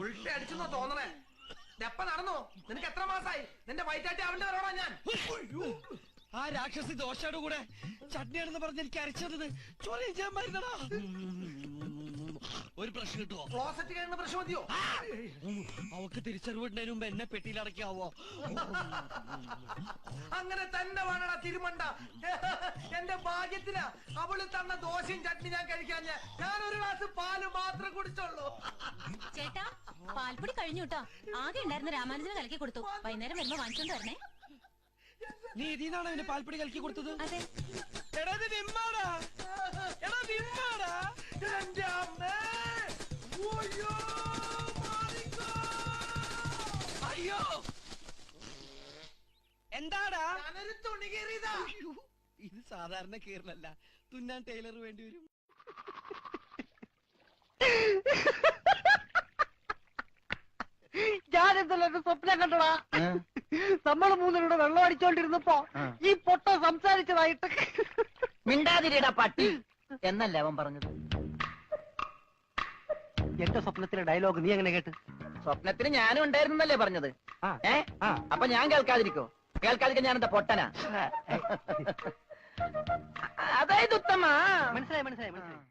ഉൾട്ട അടിച്ചെന്നോ തോന്നണേ. എപ്പ നടന്നു? നിനക്ക് എത്ര മാസായി? നിന്റെ വൈറ്റാറ്റി അവന്റെ വരോടാ ഞാൻ? ആ രാക്ഷസി ദോശയുടെ കൂടെ ചട്നിയാണെന്ന് പറഞ്ഞ് എനിക്ക് അരച്ചത് ചോദിച്ചാൻ മരുന്നടാ. പ്രശ്നം കിട്ടുമോ ക്ലോസറ്റ് കഴിയുന്ന പ്രശ്നം മതിയോ? അവക്ക് തിരിച്ചറിവിടുന്നതിന് മുമ്പ് എന്നെ പെട്ടിയിൽ അടക്കാവോ അങ്ങനെ തന്നെ വേണടാ തിരുമണ്ട. എന്റെ ഭാഗ്യത്തിനാ അവൾ തന്ന ദോശയും ചട്നി ഞാൻ കഴിക്കാൻ ഞാൻ ഒരു ഗ്ലാസ് പാൽ മാത്രം കുടിച്ചോളൂ. ചേട്ടാ പാൽപ്പൊടി കഴിഞ്ഞു കേട്ടോ ആകെ ഉണ്ടായിരുന്ന രാമാനുജന് കലക്കി കൊടുത്തു. വൈകുന്നേരം വരുമ്പോ വാങ്ങിച്ചോണ്ട് വരണേ. നീ ഇതിനാണോ അവന് പാൽപ്പൊടി കലക്കി കൊടുത്തത്? അതെ. എടാ അയ്യോ എന്താടാ? ഞാനൊരു തുണി കീറിയതാ. ഇത് സാധാരണ കീറലല്ല. തുന്നാൻ ടൈലർ വേണ്ടി വരും. ഞാൻ എന്തല്ലോ സ്വപ്നം കണ്ടടാ? നമ്മൾ മൂന്നിലൂടെ വെള്ളം അടിച്ചോണ്ടിരുന്നപ്പോ ഈ പൊട്ട സംസാരിച്ചതായിട്ട് മിണ്ടാതിരിടാ പട്ടി. എന്നല്ലേ അവൻ പറഞ്ഞത്? എന്റെ സ്വപ്നത്തിലെ ഡയലോഗ് നീ എങ്ങനെ കേട്ട്? സ്വപ്നത്തിന് ഞാനും ഉണ്ടായിരുന്നല്ലേ പറഞ്ഞത്? ആ. ഏ? അപ്പൊ ഞാൻ കേൾക്കാതിരിക്കോ? കേൾക്കാതിരിക്കാൻ ഞാൻ എന്താ പൊട്ടനാ അതായത് ഉത്തമ. മനസ്സിലായി മനസ്സിലായി മനസ്സിലായി.